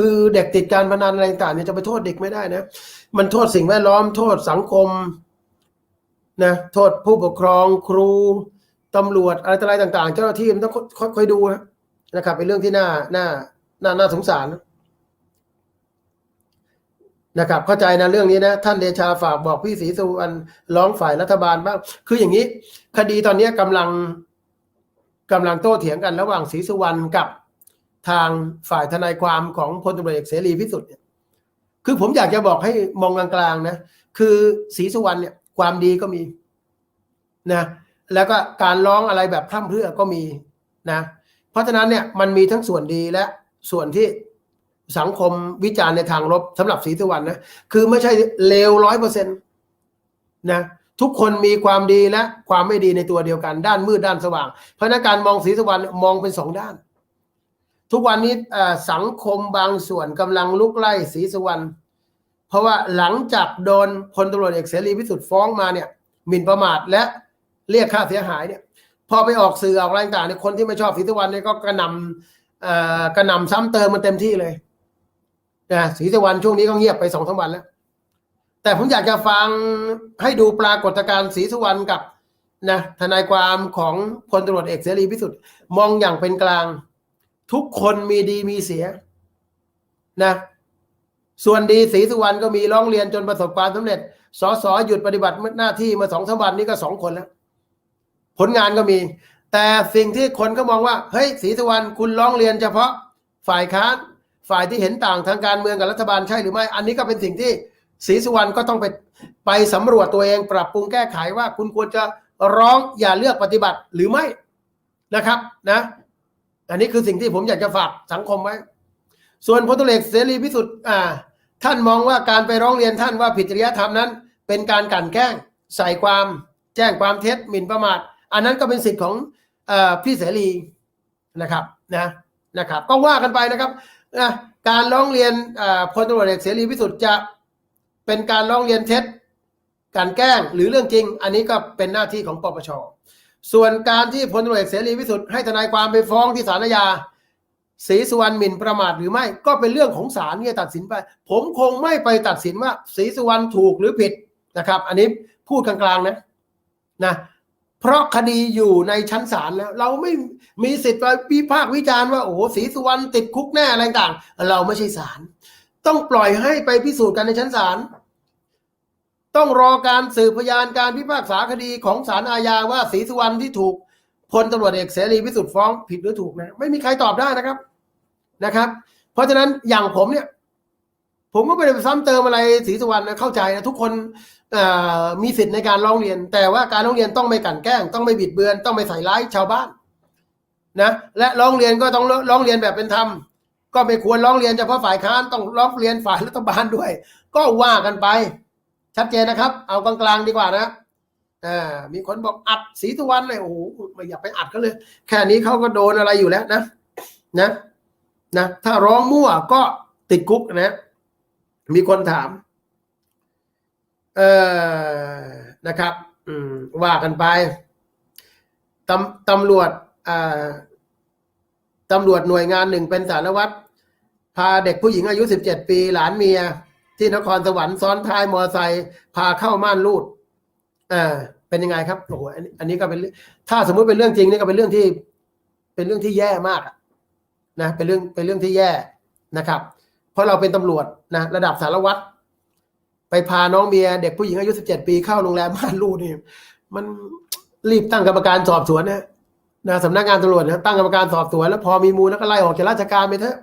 คือเด็กติดการพนันอะไรต่างเนี่ยจะไปโทษเด็กไม่ได้นะ มันโทษสิ่งแวดล้อมโทษสังคมนะโทษผู้ปกครองครูตำรวจอะไรต่ออะไรต่าง ๆ เจ้าหน้าที่มันต้องค่อยค่อยดูนะนะครับเป็นเรื่องที่น่าน่าน่าน่าสงสารนะครับ เข้าใจนะเรื่องนี้นะ ท่านเดชาฝากบอกพี่ศรีสุวรรณร้องฝ่ายรัฐบาลบ้างคืออย่างนี้ คดีตอนนี้กำลังกำลังโต้เถียงกันระหว่างศรีสุวรรณกับ ทางฝ่ายทนายความของพลตำรวจเอกเสรีพิสุทธิ์เนี่ยคือผมอยากจะบอกให้มองกลางๆนะ คือศรีสุวรรณเนี่ยความดีก็มีนะแล้วก็การร้องอะไรแบบพร่ำเพรื่อก็มีนะเพราะฉะนั้นเนี่ยมันมีทั้งส่วนดีและส่วนที่สังคมวิจารณ์ในทางลบสำหรับศรีสุวรรณนะคือไม่ใช่เลวร้อยเปอร์เซ็นต์นะทุกคนมีความดีและความไม่ดีในตัวเดียวกัน ด้านมืดด้านสว่าง เพราะนั้นการมองศรีสุวรรณมองเป็นสองด้าน ทุกวันนี้สังคมบางส่วนกำลังลุกไล่ศรีสุวรรณเพราะว่าหลังจากโดนพลตำรวจเอกเสรีพิสุทธิ์ฟ้องมาเนี่ยหมิ่นประมาทและเรียกค่าเสียหายเนี่ยพอไปออกสื่อออกอะไรต่างเนี่ยคนที่ไม่ชอบศรีสุวรรณเนี่ยก็กระนำกระนำซ้ำเติมมันเต็มที่เลยนะศรีสุวรรณช่วงนี้ก็เงียบไปสองสามวันแล้ว แต่ผมอยากจะฟังให้ดูปรากฏการณ์ศรีสุวรรณกับนะทนายความของพลตำรวจเอกเสรีพิสุทธิ์มองอย่างเป็นกลาง ทุกคนมีดีมีเสียนะ ส่วนดีศรีสุวรรณก็มีร้องเรียนจนประสบความสำเร็จสสหยุดปฏิบัติหน้าที่มาสองสามวันนี้ก็สองคนแล้ว ผลงานก็มี แต่สิ่งที่คนก็มองว่า เฮ้ยศรีสุวรรณคุณร้องเรียนเฉพาะฝ่ายค้านฝ่ายที่เห็นต่างทางการเมืองกับรัฐบาลใช่หรือไม่ อันนี้ก็เป็นสิ่งที่ศรีสุวรรณก็ต้องไปไปสำรวจตัวเองปรับปรุงแก้ไขว่าคุณควรจะร้องอย่าเลือกปฏิบัติหรือไม่นะครับนะ อันนี้คือสิ่งที่ผมอยากจะฝากสังคมไว้ ส่วนพลตุเอกเสรีพิสุทธิ์อ่า ท่านมองว่าการไปร้องเรียนท่านว่าผิดจริยธรรมนั้น เป็นการกลั่นแกล้ง ใส่ความแจ้งความเท็จหมิ่นประมาท อันนั้นก็เป็นสิทธิ์ของอพี่เสรีนะครับนะนะครับ ก็ว่ากันไปนะครับนะการร้องเรียนพลตำรวจเอกเสรีพิสุทธิ์จะเป็นการร้องเรียนเท็จกลั่นแกล้งหรือเรื่องจริง อันนี้ก็เป็นหน้าที่ของปปช ส่วนการที่พลตำรวจเอกเสรีพิสุทธิ์ให้ทนายความไปฟ้องที่ศาลอาญาศรีสุวรรณหมิ่นประมาทหรือไม่ก็เป็นเรื่องของศาลที่จะตัดสินไป ผมคงไม่ไปตัดสินว่าศรีสุวรรณถูกหรือผิดนะครับ อันนี้พูดกลางๆนะนะเพราะคดีอยู่ในชั้นศาลแล้ว เราไม่มีสิทธิ์ไปวิพากษ์วิจารณ์ว่าโอ้โหศรีสุวรรณติดคุกแน่อะไรต่าง เราไม่ใช่ศาลต้องปล่อยให้ไปพิสูจน์กันในชั้นศาล ต้องรอการสืบพยานการพิพากษาคดีของศาลอาญาว่าศรีสุวรรณที่ถูกพลตำรวจเอกเสรีพิสุทธิ์ฟ้องผิดหรือถูกนะไม่มีใครตอบได้นะครับนะครับ เพราะฉะนั้นอย่างผมเนี่ย ผมก็ไม่ได้ไปซ้ำเติมอะไรศรีสุวรรณนะเข้าใจนะทุกคนมีสิทธิ์ในการร้องเรียน แต่ว่าการร้องเรียนต้องไม่กลั่นแกล้ง ต้องไม่บิดเบือน ต้องไม่ใส่ร้ายชาวบ้านนะและร้องเรียนก็ต้องร้องเรียนแบบเป็นธรรมก็ไม่ควรร้องเรียนเฉพาะฝ่ายค้านต้องร้องเรียนฝ่ายรัฐบาลด้วย ก็ว่ากันไป ชัดเจนนะครับ เอากลางๆดีกว่านะอ่ามีคนบอกอัดศรีสุวรรณเลยโอ้โหไม่อยากไปอัดก็เลย แค่นี้เขาก็โดนอะไรอยู่แล้วนะนะนะถ้าร้องมั่วก็ติดคุกนะ มีคนถาม เออนะครับอืมว่ากันไปตำตำรวจอ่าตำรวจหน่วยงานหนึ่งเป็นสารวัตรพาเด็กผู้หญิงอายุสิบเจ็ดปี หลานเมีย ที่นครสวรรค์ซ้อนท้ายมอไซค์พาเข้าม่านรูดอ่าเป็นยังไงครับโอ้โหอันนี้ก็เป็นถ้าสมมุติเป็นเรื่องจริงนี่ก็เป็นเรื่องที่ เป็นเรื่องที่แย่มากนะเป็นเรื่องเป็นเรื่องที่แย่นะครับ เพราะเราเป็นตำรวจนะระดับสารวัตรไปพาน้องเมียเด็กผู้หญิงอายุสิบเจ็ดปีเข้าโรงแรมม่านรูดนี่มันรีบตั้งกรรมการสอบสวนนะนะสำนักงานตำรวจนะตั้งกรรมการสอบสวนแล้วพอมีมูลแล้วก็ไล่ออกจากราชการไปเถอะ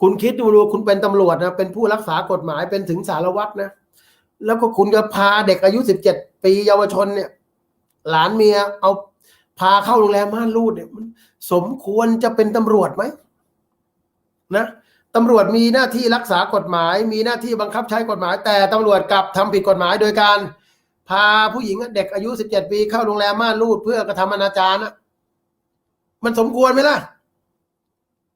คุณคิดดูดูคุณเป็นตำรวจนะเป็นผู้รักษากฎหมายเป็นถึงสารวัตรนะ แล้วก็คุณก็พาเด็กอายุสิบเจ็ดปีเยาวชนเนี่ย หลานเมียเอาพาเข้าโรงแรมม่านรูดเนี่ยมันสมควรจะเป็นตำรวจไหมนะตำรวจมีหน้าที่รักษากฎหมาย มีหน้าที่บังคับใช้กฎหมาย แต่ตำรวจกลับทำผิดกฎหมายโดยการ พาผู้หญิงเด็กอายุสิบเจ็ดปีเข้าโรงแรมม่านรูดเพื่อกระทำอนาจารนะมันสมควรไหมล่ะ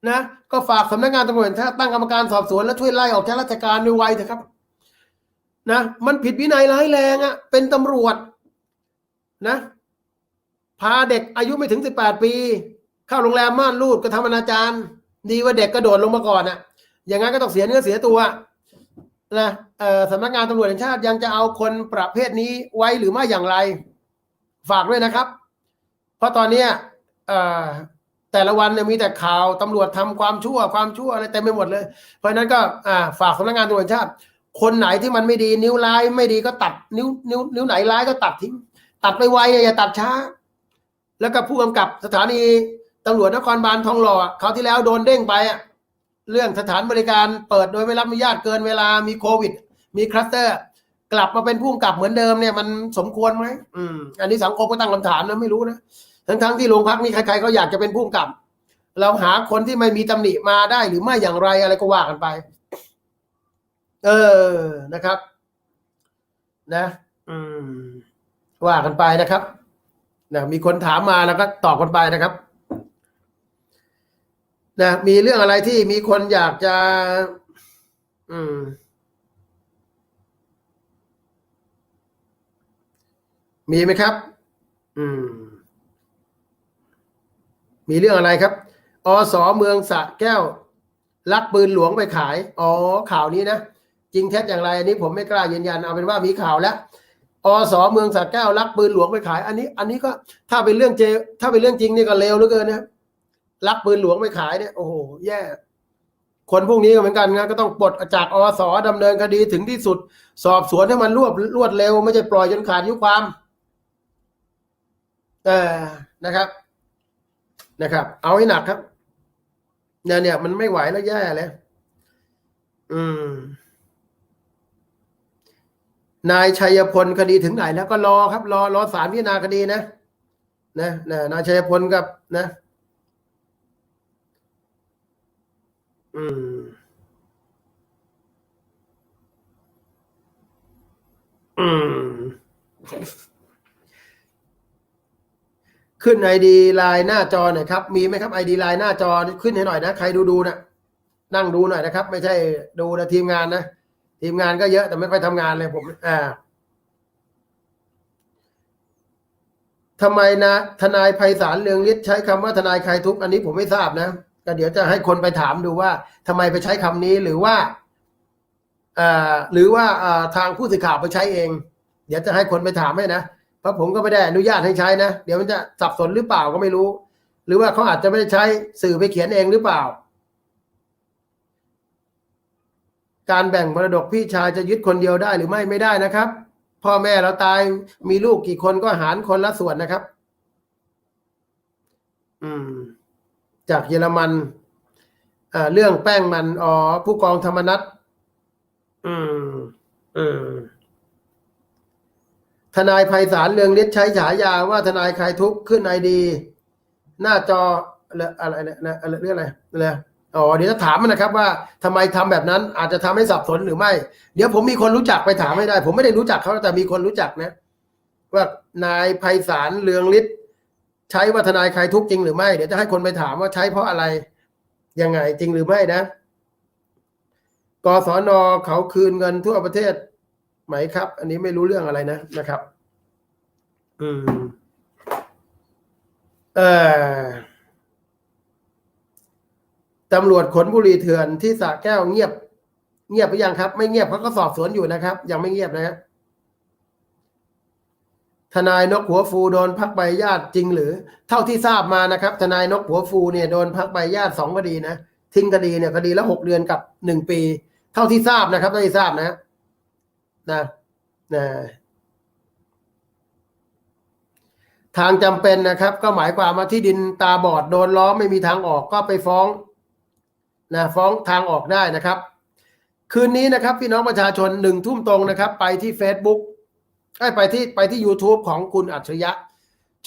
นะก็ฝากสำนักงานตำรวจถ้าตั้งกรรมการสอบสวนแล้วช่วยไล่ออกจากราชการด้วยไวเถอะครับนะมันผิดวินัยร้ายแรงอะ่ะ เป็นตำรวจนะ พาเด็กอายุไม่ถึงสิบแปดปี เข้าโรงแรมม่านรูดกระทำอนาจารดีว่าเด็กกระโดดลงมาก่อนอะ่ะ อย่างนั้นก็ต้องเสียเนื้อเสียตัวนะสำนักงานตำรวจแห่งชาติยังจะเอาคนประเภทนี้ไว้หรือไม่อย่างไร ฝากด้วยนะครับ เพราะตอนนี้ แต่ละวันเนี่ยมีแต่ข่าวตำรวจทำความชั่วความชั่วอะไรเต็มไปหมดเลย เพราะนั้นก็อ่าฝากสำนักงานตำรวจชาติ คนไหนที่มันไม่ดีนิ้วร้ายไม่ดีก็ตัดนิ้วนิ้วนิ้วไหนร้ายก็ตัดทิ้ง ตัดไปไวอย่าตัดช้า แล้วก็ผู้กำกับสถานีตำรวจนครบาลทองหล่ออะคราที่แล้วโดนเด้งไปอะเรื่องสถานบริการเปิดโดยไม่รับอนุญาตเกินเวลามีโควิด มีคลัสเตอร์ กลับมาเป็นผู้กำกับเหมือนเดิมเนี่ยมันสมควรไหมอืมอันนี้สังคมก็ตั้งคำถามนะไม่รู้นะ ทั้งทั้งๆที่โรงพักนี่ใครๆก็อยากจะเป็นผู้กำกับ เราหาคนที่ไม่มีตำหนิมาได้หรือไม่อย่างไรอะไรก็ว่ากันไป เออนะครับ นะ อืม ว่ากันไปนะครับนะมีคนถามมาแล้วก็ตอบกันไปนะครับนะมีเรื่องอะไรที่มีคนอยากจะ อืม มีไหมครับ อืม มีเรื่องอะไรครับ อสเมืองสะแก้ว ลักปืนหลวงไปขาย อ๋อข่าวนี้นะ จริงเท็จอย่างไรอันนี้ผมไม่กล้ายืนยันเอาเป็นว่ามีข่าวแล้ว อสเมืองสะแก้วลักปืนหลวงไปขาย อันนี้ อันนี้ก็ถ้าเป็นเรื่องเจ ถ้าเป็นเรื่องจริงนี่ก็เลวเหลือเกินนะลักปืนหลวงไปขายเนี่ยโอ้โหแย่ คนพวกนี้ก็เหมือนกันนะก็ต้องปลดจากอสดำเนินคดีถึงที่สุด สอบสวนให้มันรวบรวดเร็ว ไม่ใช่ปล่อยจนขาดยุความเออนะครับ นะครับ เอาให้หนักครับ เนี่ยเนี่ยมันไม่ไหวแล้วแย่เลยอืม นายชัยพลคดีถึงไหนแล้วก็รอครับ รอรอสารพิจารณาคดีนะนะนะนายชัยพลกับนะ อืมอืม ขึ้นไอดีไลน์หน้าจอหน่อยครับ มีไหมครับไอดีไลน์หน้าจอขึ้นให้หน่อยนะ ใครดูดูนะนั่งดูหน่อยนะครับ ไม่ใช่ดูนะทีมงานนะ ทีมงานก็เยอะแต่ไม่ค่อยทำงานเลยผมอ่าทำไมนะทนายไพศาลเรืองฤทธิ์ใช้คำว่าทนายใครทุกอันนี้ผมไม่ทราบนะก็เดี๋ยวจะให้คนไปถามดูว่าทำไมไปใช้คำนี้หรือว่าอ่าหรือว่าอ่าทางผู้สื่อข่าวไปใช้เอง เดี๋ยวจะให้คนไปถามให้นะ เพราะผมก็ไม่ได้อนุญาตให้ใช้นะ เดี๋ยวมันจะสับสนหรือเปล่าก็ไม่รู้ หรือว่าเขาอาจจะไม่ได้ใช้สื่อไปเขียนเองหรือเปล่า การแบ่งมรดกพี่ชายจะยึดคนเดียวได้หรือไม่ไม่ได้นะครับ พ่อแม่เราตายมีลูกกี่คนก็หารคนละส่วนนะครับ อืม จากเยอรมันอ่าเรื่องแป้งมันอ๋อผู้กองธรรมนัฐอืม อืม นายไพศาลเรืองฤทธิ์ใช้ฉายาว่าทนายคลายทุกข์ขึ้นไอดี หน้าจออะไรนะอะไรเรื่องอะไรอะไรอ๋อเดี๋ยวจะถามมันนะครับว่าทำไมทำแบบนั้นอาจจะทำให้สับสนหรือไม่ เดี๋ยวผมมีคนรู้จักไปถามไม่ได้ ผมไม่ได้รู้จักเขาแต่มีคนรู้จักนะ ว่านายไพศาลเรืองฤทธิ์ใช้ว่าทนายคลายทุกข์จริงหรือไม่เดี๋ยวจะให้คนไปถามว่าใช้เพราะอะไรยังไงจริงหรือไม่นะกศนเขาคืนเงินทั่วประเทศ ไหมครับ อันนี้ไม่รู้เรื่องอะไรนะนะครับ อืม เออตำรวจขนบุหรี่เถื่อนที่สระแก้วเงียบ เงียบหรือยังครับ ไม่เงียบเขาก็สอบสวนอยู่นะครับ ยังไม่เงียบนะครับทนายนกหัวฟูโดนพักใบญาติจริงหรือ เท่าที่ทราบมานะครับ ทนายนกหัวฟูเนี่ยโดนพักใบญาติสองคดีนะทิ้งคดีเนี่ยคดีละหกเดือนกับหนึ่งปี เท่าที่ทราบนะครับเท่าที่ทราบนะ นะนะทางจำเป็นนะครับ ก็หมายความว่าที่ดินตาบอดโดนล้อมไม่มีทางออกก็ไปฟ้องนะฟ้องทางออกได้นะครับ คืนนี้นะครับ พี่น้องประชาชนหนึ่งทุ่มตรงนะครับ ไปที่ Facebook ไอ้ยไปที่ไปที่ YouTube ของคุณอัจฉริยะ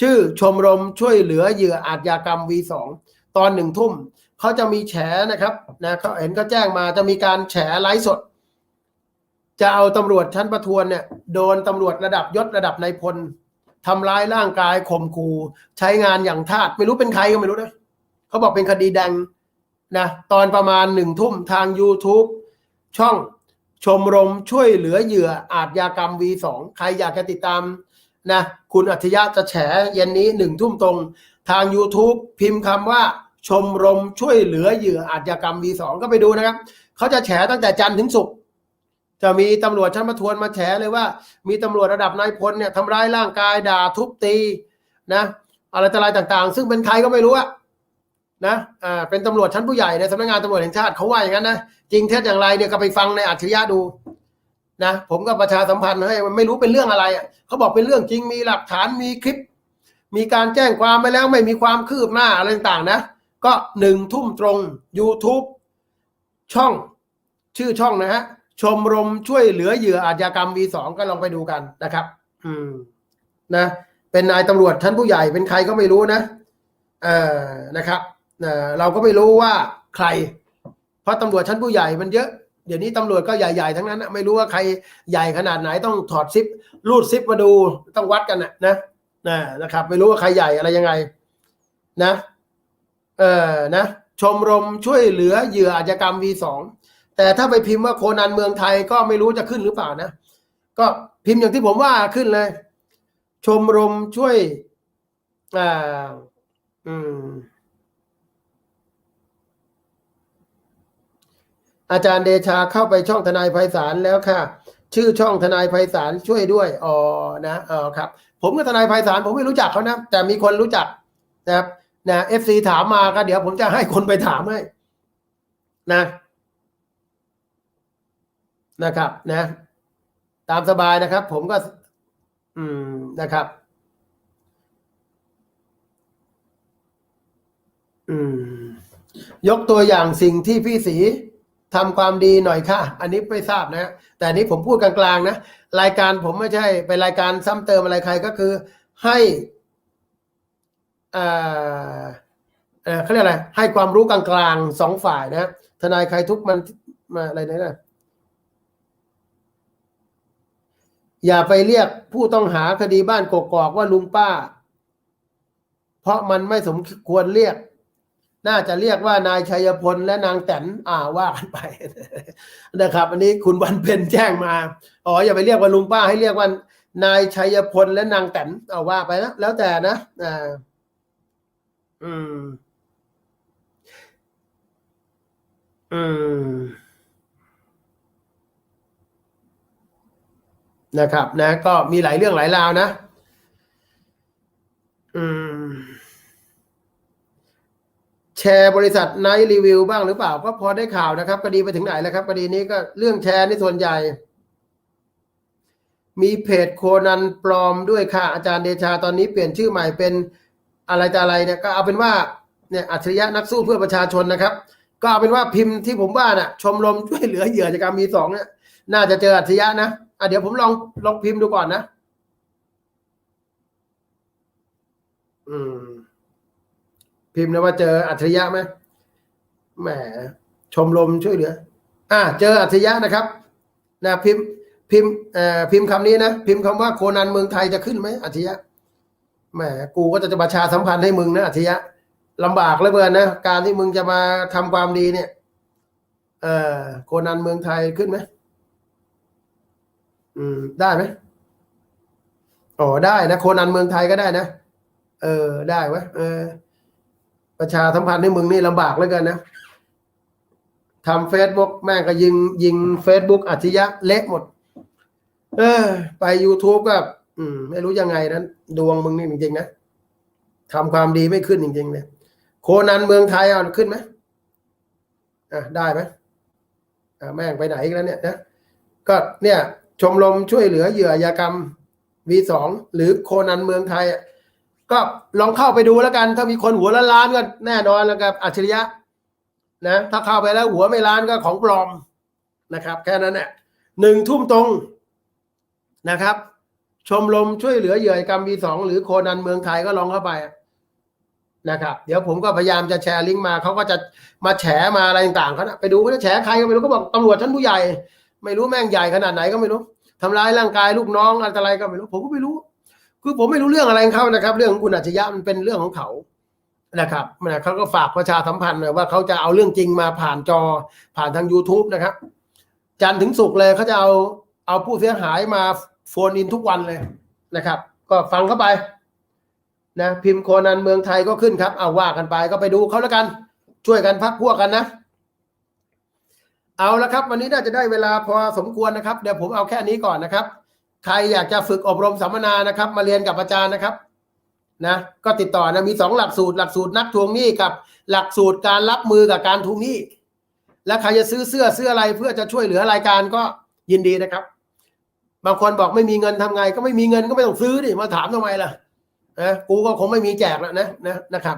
ชื่อชมรมช่วยเหลือเหยื่ออาชญากรรม V2 ตอนหนึ่งทุ่มเขาจะมีแฉนะครับนะเขาเห็นเขาแจ้งมาจะมีการแฉไลฟ์สด จะเอาตำรวจชั้นประทวนเนี่ยโดนตำรวจระดับยศระดับนายพลทำร้ายร่างกายข่มขู่ใช้งานอย่างทาสไม่รู้เป็นใครก็ไม่รู้นะเขาบอกเป็นคดีดังนะตอนประมาณหนึ่งทุ่มทาง YouTube ช่องชมรมช่วยเหลือเหยื่ออาชญากรรม V2 ใครอยากจะติดตามนะคุณอัธยะจะแฉเย็นนี้หนึ่งทุ่มตรง ทาง YouTube พิมพ์คำว่า ชมรมช่วยเหลือเหยื่ออาชญากรรม V2 ก็ไปดูนะครับ เขาจะแฉตั้งแต่จันทร์ถึงศุกร์ จะมีตำรวจชั้นประทวนมาแฉเลยว่า มีตำรวจระดับนายพลเนี่ยทำร้ายร่างกายด่าทุบตีนะอะไรต่ออะไรต่างๆ ซึ่งเป็นใครก็ไม่รู้อะนะอ่าเป็นตำรวจชั้นผู้ใหญ่ในสำนักงานตำรวจแห่งชาติเขาว่าอย่างนั้นนะจริงเท็จอย่างไรเนี่ยก็ไปฟังในอัจฉริยะดูนะผมก็ประชาสัมพันธ์ให้มันไม่รู้เป็นเรื่องอะไรอะเขาบอกเป็นเรื่องจริงมีหลักฐานมีคลิป มีการแจ้งความไปแล้วไม่มีความคืบหน้าอะไรต่างๆนะ ก็หนึ่งทุ่มตรง YouTube ช่องชื่อช่องนะฮะ ชมรมช่วยเหลือเหยื่ออาชญากรรม V2 ก็ลองไปดูกันนะครับ อืม นะ เป็นนายตำรวจท่านผู้ใหญ่เป็นใครก็ไม่รู้นะ เอ่อ นะครับเอ่อเราก็ไม่รู้ว่าใคร เพราะตำรวจชั้นผู้ใหญ่มันเยอะ เดี๋ยวนี้ตำรวจก็ใหญ่ๆทั้งนั้นนะไม่รู้ว่าใครใหญ่ขนาดไหนต้องถอดซิปรูดซิปมาดูต้องวัดกันนะนะนะนะครับ ไม่รู้ว่าใครใหญ่อะไรยังไง นะ เออนะ ชมรมช่วยเหลือเหยื่ออาชญากรรม V2 แต่ถ้าไปพิมพ์ว่าโคนันเมืองไทยก็ไม่รู้จะขึ้นหรือเปล่านะ ก็พิมพ์อย่างที่ผมว่าขึ้นเลย ชมรมช่วยอ่าอืม อาจารย์เดชาเข้าไปช่องทนายไพศาลแล้วค่ะ ชื่อช่องทนายไพศาลช่วยด้วยอ๋อนะเออครับ ผมกับทนายไพศาลผมไม่รู้จักเขานะแต่มีคนรู้จักนะครับนะเอฟซีถามมาก็เดี๋ยวผมจะให้คนไปถามให้นะ นะครับนะ ตามสบายนะครับ ผมก็ อืมนะครับ อืม ยกตัวอย่างสิ่งที่พี่สีทำความดีหน่อยค่ะ อันนี้ไม่ทราบนะ แต่นี้ผมพูดกลางๆนะ รายการผมไม่ใช่ เป็นรายการซ้ำเติมอะไรใครก็คือ ให้อ่าเออเขาเรียกอะไร ให้ความรู้กลางๆสองฝ่ายนะ ทนายใครทุกมันมาอะไรนะ อย่าไปเรียกผู้ต้องหาคดีบ้านกกอกว่าลุงป้า เพราะมันไม่สมควรเรียก น่าจะเรียกว่านายชัยพลและนางแตนอ่าว่ากันไปนะครับ อันนี้คุณวันเพ็ญแจ้งมาอ๋ออย่าไปเรียกว่าลุงป้า ให้เรียกว่านายชัยพลและนางแตนเอาว่าไปนะแล้วแต่นะอ่าอืม อืม นะครับนะก็มีหลายเรื่องหลายราวนะ อืม แชร์บริษัทไนท์รีวิวบ้างหรือเปล่า ก็พอได้ข่าวนะครับคดีไปถึงไหนแล้วครับคดีนี้ก็เรื่องแชร์นี่ส่วนใหญ่ มีเพจโคนันปลอมด้วยค่ะ อาจารย์เดชาตอนนี้เปลี่ยนชื่อใหม่เป็นอะไรจะอะไรเนี่ยก็เอาเป็นว่าเนี่ยอัจฉริยะนักสู้เพื่อประชาชนนะครับ ก็เอาเป็นว่าพิมพ์ที่ผมว่าน่ะ ชมรมช่วยเหลือเหยื่อจากการมีสองเนี่ยน่าจะเจออัจฉริยะนะ อะเดี๋ยวผมลองลองพิมพ์ดูก่อนนะ อืม พิมพ์นะว่าเจออัจฉริยะไหมแหม ชมรมช่วยเหลือ อ่า เจออัจฉริยะนะครับ นะพิมพ์พิมพ์เอ่อพิมพ์คำนี้นะ พิมพ์คำว่าโคนันเมืองไทยจะขึ้นไหมอัจฉริยะแหมกูก็จะจะประชาสัมพันธ์ให้มึงนะอัจฉริยะลำบากเหลือเกินนะ การที่มึงจะมาทำความดีเนี่ย เอ่อโคนันเมืองไทยขึ้นไหม อืม ได้ไหมอ๋อได้นะโคนันเมืองไทยก็ได้นะ เออ ได้เวะเออ ประชาสัมพันธ์ให้มึงนี่ลำบากเหลือเกินนะทำเฟซบุ๊กแม่งก็ยิง ยิงเฟซบุ๊กอัจฉริยะเละหมด เออ ไป YouTube ก็อืม ไม่รู้ยังไงนั้น ดวงมึงนี่จริงๆนะทำความดีไม่ขึ้นจริงๆเลยโคนันเมืองไทยเอาขึ้นไหมอะได้ไหมอะแม่งไปไหนอีกแล้วเนี่ยนะก็เนี่ย ชมรมช่วยเหลือเหยื่ออาญากรรม V2 หรือโคนันเมืองไทยอะก็ลองเข้าไปดูแล้วกัน ถ้ามีคนหัวละล้านก็แน่นอนแล้วกับอัจฉริยะนะถ้าเข้าไปแล้วหัวไม่ล้านก็ของปลอมนะครับ แค่นั้นแหละหนึ่งทุ่มตรงนะครับ ชมรมช่วยเหลือเหยื่ออากรรม V2 หรือโคนันเมืองไทยก็ลองเข้าไปนะครับ เดี๋ยวผมก็พยายามจะแชร์ลิงก์มาเขาก็จะมาแฉมาอะไรต่างๆเขานะไปดูเขาจะแฉใครก็ไม่รู้ก็บอกตำรวจชั้นผู้ใหญ่ ไม่รู้แม่งใหญ่ขนาดไหนก็ไม่รู้ ทำร้ายร่างกายลูกน้องอะไรก็ไม่รู้ ผมก็ไม่รู้ คือผมไม่รู้เรื่องอะไรเขานะครับ เรื่องของคุณอัจฉริยะมันเป็นเรื่องของเขานะครับนะเขาก็ฝากประชาสัมพันธ์หน่อยว่าเขาจะเอาเรื่องจริงมาผ่านจอผ่านทาง YouTube นะครับ จันถึงศุกเลยเขาจะเอาเอาผู้เสียหายมาโฟนอินทุกวันเลยนะครับ ก็ฟังเข้าไปนะพิมพ์โคนันเมืองไทยก็ขึ้นครับ เอาว่ากันไปก็ไปดูเขาแล้วกัน ช่วยกันพักพวกกันนะ เอาละครับ วันนี้น่าจะได้เวลาพอสมควรนะครับ เดี๋ยวผมเอาแค่นี้ก่อนนะครับ ใครอยากจะฝึกอบรมสัมมนานะครับ มาเรียนกับอาจารย์นะครับนะก็ติดต่อนะมีสองหลักสูตรหลักสูตรนักทวงหนี้กับหลักสูตรการรับมือกับการทวงหนี้ และใครจะซื้อเสื้อซื้ออะไรเพื่อจะช่วยเหลือรายการก็ยินดีนะครับ บางคนบอกไม่มีเงินทำไง ก็ไม่มีเงินก็ไม่ต้องซื้อดิมาถามทำไมล่ะนะกูก็คงไม่มีแจกแล้วนะนะนะครับ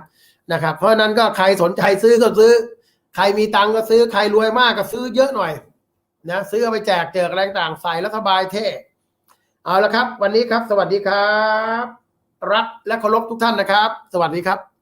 นะครับ เพราะนั้นก็ใครสนใจซื้อก็ซื้อ ใครมีตังค์ก็ซื้อใครรวยมากก็ซื้อเยอะหน่อยนะซื้อเอาไปแจกเจออะไรต่างใส่แล้วสบายเท่เอาละครับ วันนี้ครับ สวัสดีครับ รักและเคารพทุกท่านนะครับ สวัสดีครับ